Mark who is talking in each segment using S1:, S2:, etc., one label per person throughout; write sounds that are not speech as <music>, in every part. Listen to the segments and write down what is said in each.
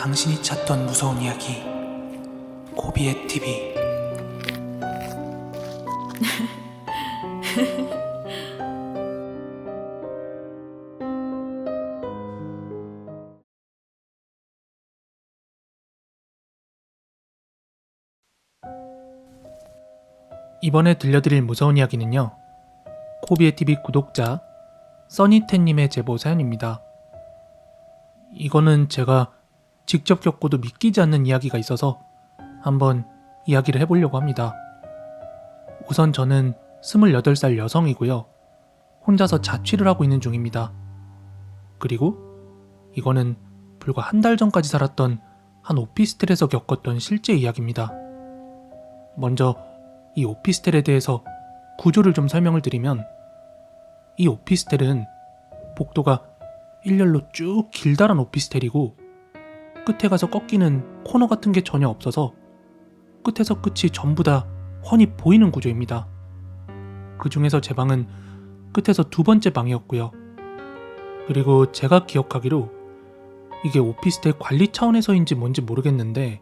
S1: 당신이 찾던 무서운 이야기 고비의 TV <laughs> 이번에 들려드릴 무서운 이야기는요 코비의 TV 구독자 써니텐님의 제보 사연입니다. 이거는 제가 직접 겪고도 믿기지 않는 이야기가 있어서 한번 이야기를 해보려고 합니다. 우선 저는 28살 여성이고요. 혼자서 자취를 하고 있는 중입니다. 그리고 이거는 불과 한 달 전까지 살았던 한 오피스텔에서 겪었던 실제 이야기입니다. 먼저 이 오피스텔에 대해서 구조를 좀 설명을 드리면 이 오피스텔은 복도가 일렬로 쭉 길다란 오피스텔이고 끝에 가서 꺾이는 코너 같은 게 전혀 없어서 끝에서 끝이 전부 다 훤히 보이는 구조입니다. 그 중에서 제 방은 끝에서 두 번째 방이었고요. 그리고 제가 기억하기로 이게 오피스텔 관리 차원에서인지 뭔지 모르겠는데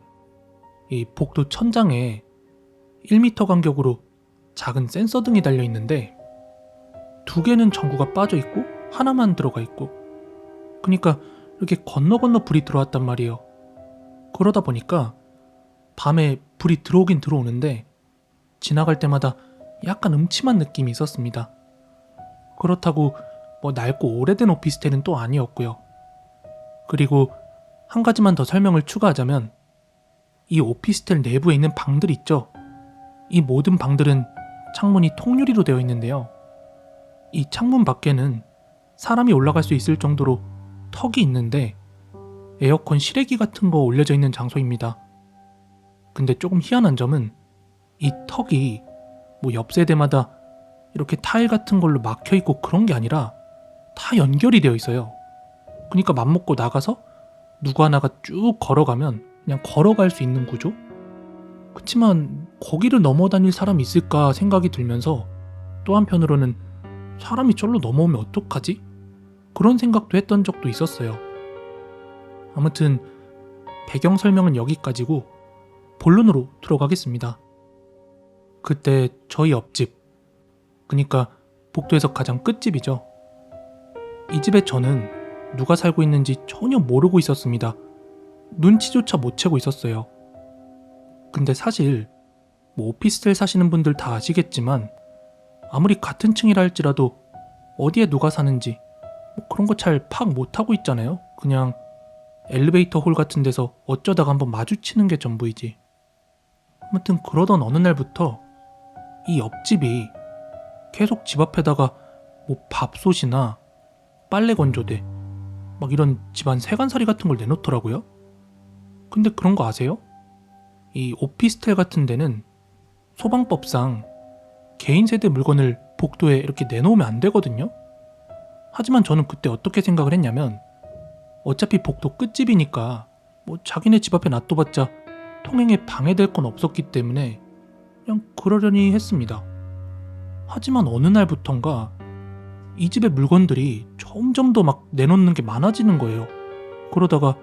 S1: 이 복도 천장에 1m 간격으로 작은 센서 등이 달려 있는데 두 개는 전구가 빠져 있고 하나만 들어가 있고 그러니까 이렇게 건너 건너 불이 들어왔단 말이에요. 그러다 보니까 밤에 불이 들어오긴 들어오는데 지나갈 때마다 약간 음침한 느낌이 있었습니다. 그렇다고 뭐 낡고 오래된 오피스텔은 또 아니었고요. 그리고 한 가지만 더 설명을 추가하자면 이 오피스텔 내부에 있는 방들 있죠. 이 모든 방들은 창문이 통유리로 되어 있는데요. 이 창문 밖에는 사람이 올라갈 수 있을 정도로 턱이 있는데 에어컨 실외기 같은 거 올려져 있는 장소입니다. 근데 조금 희한한 점은 이 턱이 뭐 옆 세대마다 이렇게 타일 같은 걸로 막혀 있고 그런 게 아니라 다 연결이 되어 있어요. 그러니까 맘먹고 나가서 누구 하나가 쭉 걸어가면 그냥 걸어갈 수 있는 구조? 그치만 거기를 넘어 다닐 사람이 있을까 생각이 들면서 또 한편으로는 사람이 절로 넘어오면 어떡하지? 그런 생각도 했던 적도 있었어요. 아무튼 배경 설명은 여기까지고 본론으로 들어가겠습니다. 그때 저희 옆집, 그니까 복도에서 가장 끝집이죠. 이 집에 저는 누가 살고 있는지 전혀 모르고 있었습니다. 눈치조차 못 채고 있었어요. 근데 사실 뭐 오피스텔 사시는 분들 다 아시겠지만 아무리 같은 층이라 할지라도 어디에 누가 사는지 뭐 그런 거 잘 파악 못하고 있잖아요. 그냥 엘리베이터 홀 같은 데서 어쩌다가 한번 마주치는 게 전부이지. 아무튼 그러던 어느 날부터 이 옆집이 계속 집 앞에다가 뭐 밥솥이나 빨래 건조대 막 이런 집안 세간살이 같은 걸 내놓더라고요. 근데 그런 거 아세요? 이 오피스텔 같은 데는 소방법상 개인 세대 물건을 복도에 이렇게 내놓으면 안 되거든요. 하지만 저는 그때 어떻게 생각을 했냐면 어차피 복도 끝집이니까 뭐 자기네 집 앞에 놔둬봤자 통행에 방해될 건 없었기 때문에 그냥 그러려니 했습니다. 하지만 어느 날부턴가 이 집의 물건들이 점점 더 막 내놓는 게 많아지는 거예요. 그러다가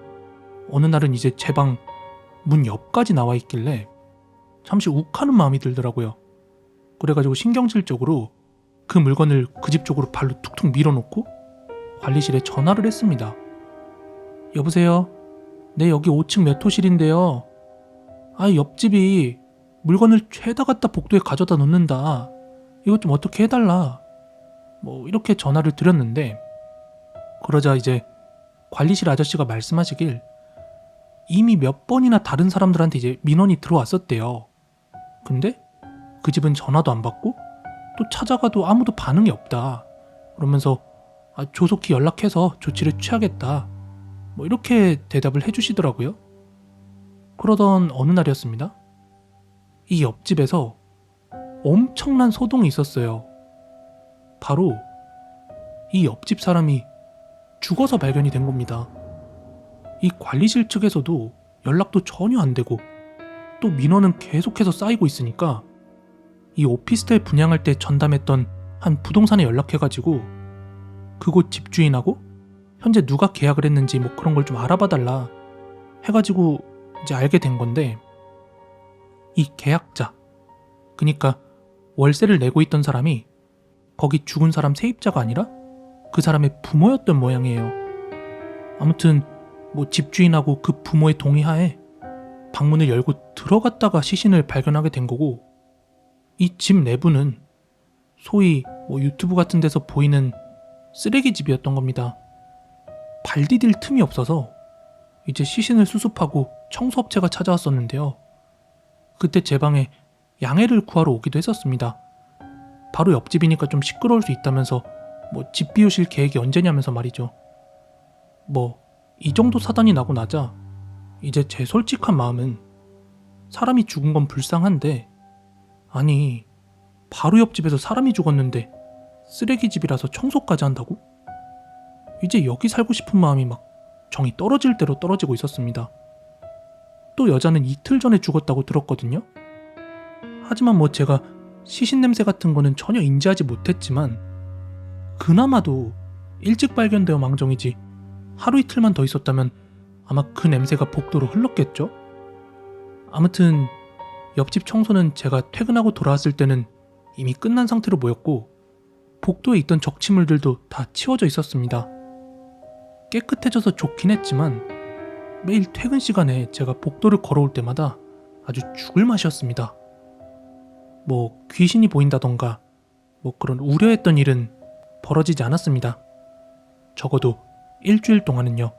S1: 어느 날은 이제 제 방 문 옆까지 나와 있길래 잠시 욱하는 마음이 들더라고요. 그래가지고 신경질적으로 그 물건을 그 집 쪽으로 발로 툭툭 밀어놓고 관리실에 전화를 했습니다. 여보세요? 네, 여기 5층 몇 호실인데요. 아, 옆집이 물건을 죄다 갖다 복도에 가져다 놓는다. 이것 좀 어떻게 해달라. 뭐, 이렇게 전화를 드렸는데, 그러자 이제 관리실 아저씨가 말씀하시길 이미 몇 번이나 다른 사람들한테 이제 민원이 들어왔었대요. 근데 그 집은 전화도 안 받고 또 찾아가도 아무도 반응이 없다. 그러면서 아, 조속히 연락해서 조치를 취하겠다. 뭐 이렇게 대답을 해주시더라고요. 그러던 어느 날이었습니다. 이 옆집에서 엄청난 소동이 있었어요. 바로 이 옆집 사람이 죽어서 발견이 된 겁니다. 이 관리실 측에서도 연락도 전혀 안 되고 또 민원은 계속해서 쌓이고 있으니까 이 오피스텔 분양할 때 전담했던 한 부동산에 연락해가지고 그곳 집주인하고 현재 누가 계약을 했는지 뭐 그런 걸 좀 알아봐 달라 해가지고 이제 알게 된 건데 이 계약자 그니까 월세를 내고 있던 사람이 거기 죽은 사람 세입자가 아니라 그 사람의 부모였던 모양이에요. 아무튼 뭐 집주인하고 그 부모의 동의하에 방문을 열고 들어갔다가 시신을 발견하게 된 거고 이 집 내부는 소위 뭐 유튜브 같은 데서 보이는 쓰레기 집이었던 겁니다. 발 디딜 틈이 없어서 이제 시신을 수습하고 청소업체가 찾아왔었는데요. 그때 제 방에 양해를 구하러 오기도 했었습니다. 바로 옆집이니까 좀 시끄러울 수 있다면서 뭐 집 비우실 계획이 언제냐면서 말이죠. 뭐 이 정도 사단이 나고 나자 이제 제 솔직한 마음은 사람이 죽은 건 불쌍한데 아니 바로 옆집에서 사람이 죽었는데 쓰레기 집이라서 청소까지 한다고? 이제 여기 살고 싶은 마음이 막 정이 떨어질 대로 떨어지고 있었습니다. 또 여자는 이틀 전에 죽었다고 들었거든요. 하지만 뭐 제가 시신 냄새 같은 거는 전혀 인지하지 못했지만 그나마도 일찍 발견되어 망정이지 하루 이틀만 더 있었다면 아마 그 냄새가 복도로 흘렀겠죠? 아무튼 옆집 청소는 제가 퇴근하고 돌아왔을 때는 이미 끝난 상태로 보였고 복도에 있던 적치물들도 다 치워져 있었습니다. 깨끗해져서 좋긴 했지만 매일 퇴근 시간에 제가 복도를 걸어올 때마다 아주 죽을 맛이었습니다. 뭐 귀신이 보인다던가 뭐 그런 우려했던 일은 벌어지지 않았습니다. 적어도 일주일 동안은요.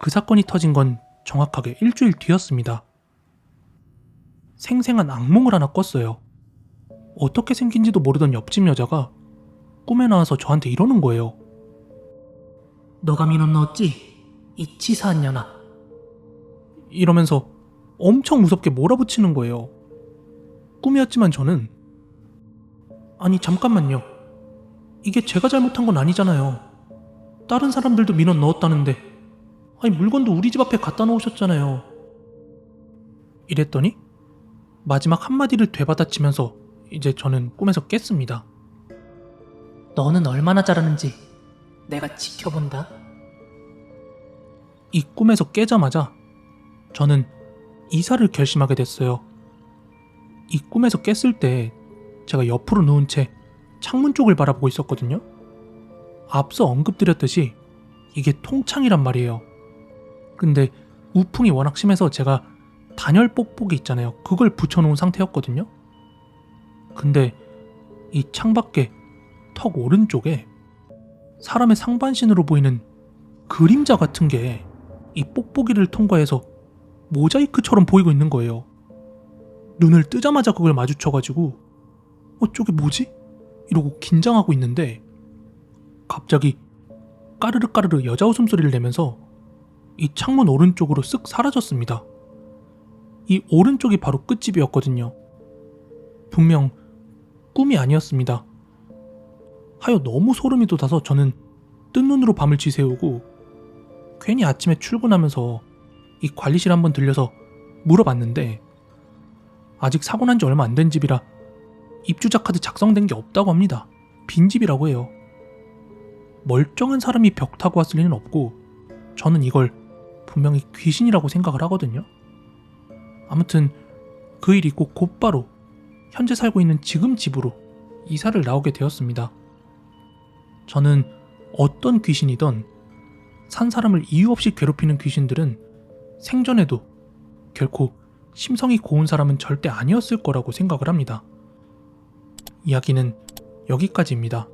S1: 그 사건이 터진 건 정확하게 일주일 뒤였습니다. 생생한 악몽을 하나 꿨어요. 어떻게 생긴지도 모르던 옆집 여자가 꿈에 나와서 저한테 이러는 거예요. 너가 민원 넣었지? 이 치사한 년아. 이러면서 엄청 무섭게 몰아붙이는 거예요. 꿈이었지만 저는 아니 잠깐만요. 이게 제가 잘못한 건 아니잖아요. 다른 사람들도 민원 넣었다는데 아니 물건도 우리 집 앞에 갖다 놓으셨잖아요. 이랬더니 마지막 한마디를 되받아치면서 이제 저는 꿈에서 깼습니다. 너는 얼마나 잘하는지 내가 지켜본다. 이 꿈에서 깨자마자 저는 이사를 결심하게 됐어요. 이 꿈에서 깼을 때 제가 옆으로 누운 채 창문 쪽을 바라보고 있었거든요. 앞서 언급드렸듯이 이게 통창이란 말이에요. 근데 우풍이 워낙 심해서 제가 단열 뽁뽁이 있잖아요. 그걸 붙여놓은 상태였거든요. 근데 이 창밖에 턱 오른쪽에 사람의 상반신으로 보이는 그림자 같은 게 이 뽁뽁이를 통과해서 모자이크처럼 보이고 있는 거예요. 눈을 뜨자마자 그걸 마주쳐가지고 어 저게 뭐지? 이러고 긴장하고 있는데 갑자기 까르르 까르르 여자 웃음소리를 내면서 이 창문 오른쪽으로 쓱 사라졌습니다. 이 오른쪽이 바로 끝집이었거든요. 분명 꿈이 아니었습니다. 하여 너무 소름이 돋아서 저는 뜬 눈으로 밤을 지새우고 괜히 아침에 출근하면서 이 관리실 한번 들려서 물어봤는데 아직 사고 난 지 얼마 안 된 집이라 입주자 카드 작성된 게 없다고 합니다. 빈 집이라고 해요. 멀쩡한 사람이 벽 타고 왔을 리는 없고 저는 이걸 분명히 귀신이라고 생각을 하거든요. 아무튼 그일 있고 곧바로 현재 살고 있는 지금 집으로 이사를 나오게 되었습니다. 저는 어떤 귀신이던 산 사람을 이유 없이 괴롭히는 귀신들은 생전에도 결코 심성이 고운 사람은 절대 아니었을 거라고 생각을 합니다. 이야기는 여기까지입니다.